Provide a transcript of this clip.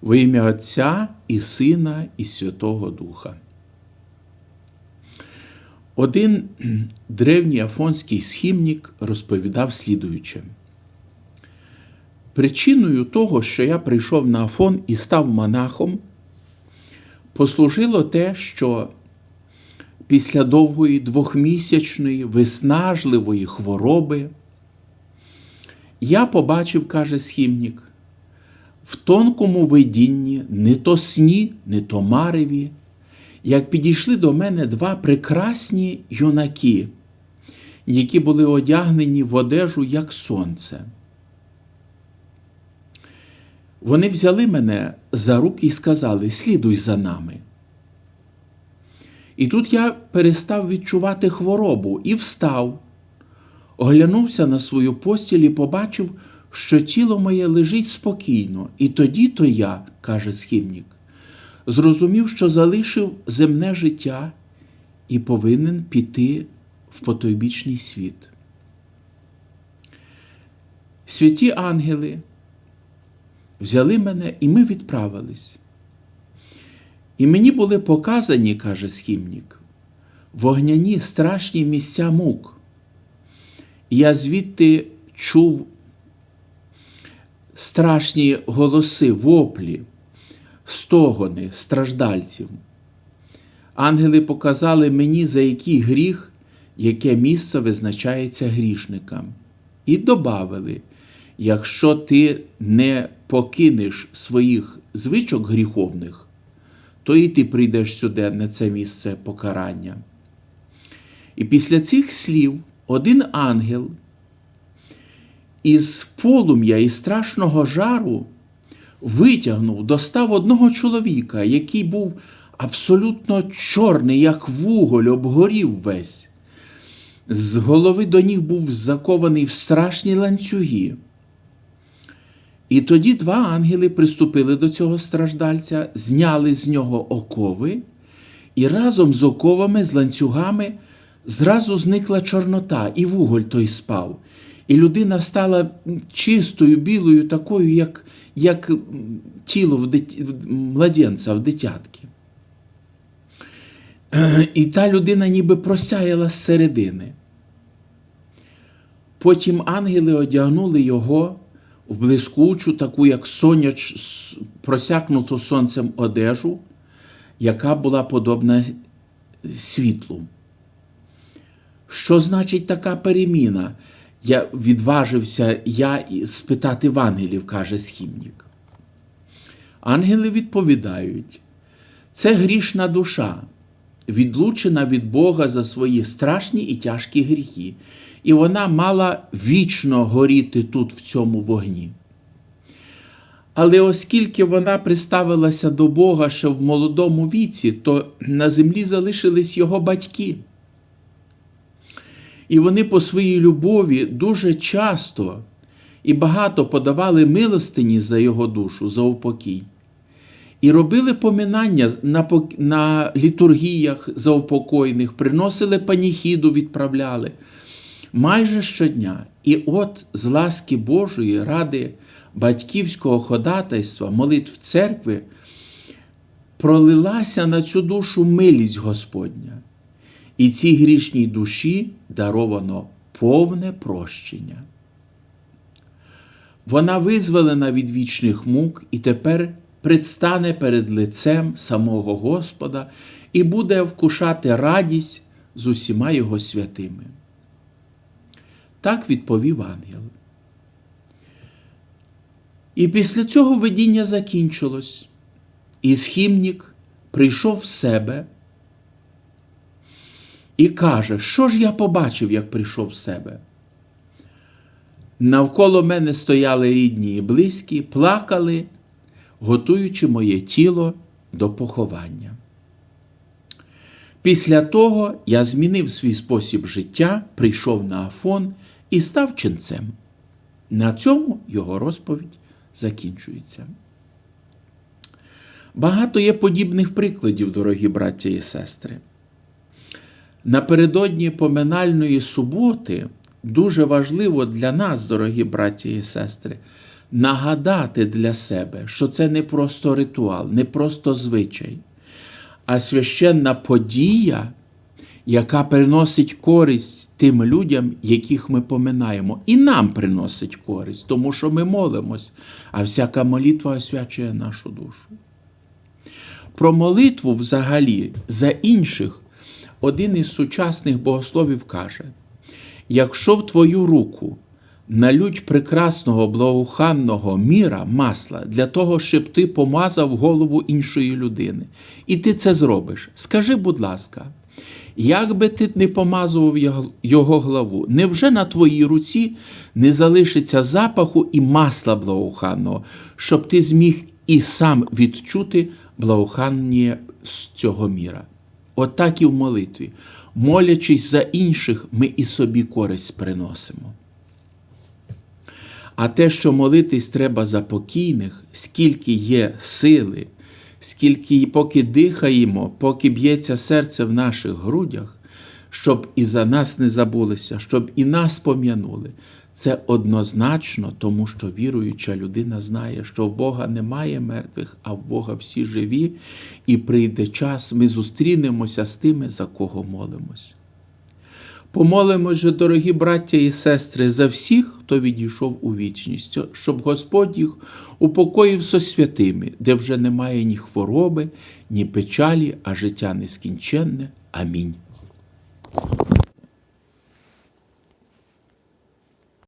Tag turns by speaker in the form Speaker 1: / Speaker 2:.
Speaker 1: Во ім'я Отця і Сина, і Святого Духа. Один древній афонський схімник розповідав слідуюче. Причиною того, що я прийшов на Афон і став монахом, послужило те, що після довгої двохмісячної виснажливої хвороби я побачив, каже схімник, в тонкому видінні, не то сні, не то мареві, як підійшли до мене два прекрасні юнаки, які були одягнені в одежу, як сонце. Вони взяли мене за руки і сказали: слідуй за нами. І тут я перестав відчувати хворобу і встав, оглянувся на свою постіль і побачив, що тіло моє лежить спокійно. І тоді то я, каже схімник, зрозумів, що залишив земне життя і повинен піти в потойбічний світ. Святі ангели взяли мене, і ми відправились. І мені були показані, каже схімник, вогняні страшні місця мук. Я звідти чув страшні голоси, воплі, стогони страждальців. Ангели показали мені, за який гріх, яке місце визначається грішникам, і добавили, якщо ти не покинеш своїх звичок гріховних, то і ти прийдеш сюди на це місце покарання. І після цих слів один ангел із полум'я і страшного жару витягнув, достав одного чоловіка, який був абсолютно чорний, як вуголь, обгорів весь. З голови до ніг був закований в страшні ланцюги. І тоді два ангели приступили до цього страждальця, зняли з нього окови, і разом з оковами, з ланцюгами зразу зникла чорнота, і вуголь той спав. І людина стала чистою, білою, такою, як як тіло в дит... младенця в дитятки. І та людина ніби просяяла зсередини. Потім ангели одягнули його в блискучу, таку, як соняч, просякнуту сонцем одежу, яка була подобна світлу. Що значить така переміна? Я відважився я спитати в ангелів, каже схімник. Ангели відповідають, це грішна душа, відлучена від Бога за свої страшні і тяжкі гріхи, і вона мала вічно горіти тут, в цьому вогні. Але оскільки вона приставилася до Бога ще в молодому віці, то на землі залишились його батьки. І вони по своїй любові дуже часто і багато подавали милостині за його душу, за упокій. І робили поминання на на літургіях заупокойних, приносили паніхіду, відправляли майже щодня. І от з ласки Божої ради батьківського ходатайства, молитв церкви, пролилася на цю душу милість Господня. І цій грішній душі даровано повне прощення. Вона визволена від вічних мук і тепер предстане перед лицем самого Господа і буде вкушати радість з усіма його святими. Так відповів ангел. І після цього видіння закінчилось, і схімник прийшов в себе і каже, що ж я побачив, як прийшов в себе. Навколо мене стояли рідні і близькі, плакали, готуючи моє тіло до поховання. Після того я змінив свій спосіб життя, прийшов на Афон і став ченцем. На цьому його розповідь закінчується. Багато є подібних прикладів, дорогі браття і сестри. Напередодні поминальної суботи дуже важливо для нас, дорогі браття і сестри, нагадати для себе, що це не просто ритуал, не просто звичай, а священна подія, яка приносить користь тим людям, яких ми поминаємо, і нам приносить користь, тому що ми молимось, а всяка молитва освячує нашу душу. Про молитву взагалі за інших один із сучасних богословів каже: якщо в твою руку налють прекрасного благоуханного міра масла для того, щоб ти помазав голову іншої людини, і ти це зробиш, скажи, будь ласка, як би ти не помазував його- главу, невже на твоїй руці не залишиться запаху і масла благоуханного, щоб ти зміг і сам відчути благоухання з цього міра? Отак і в молитві. Молячись за інших, ми і собі користь приносимо. А те, що молитись треба за покійних, скільки є сили, скільки поки дихаємо, поки б'ється серце в наших грудях, щоб і за нас не забулися, щоб і нас пом'янули. Це однозначно, тому що віруюча людина знає, що в Бога немає мертвих, а в Бога всі живі, і прийде час, ми зустрінемося з тими, за кого молимось. Помолимось же, дорогі браття і сестри, за всіх, хто відійшов у вічність, щоб Господь їх упокоїв со святими, де вже немає ні хвороби, ні печалі, а життя нескінченне. Амінь.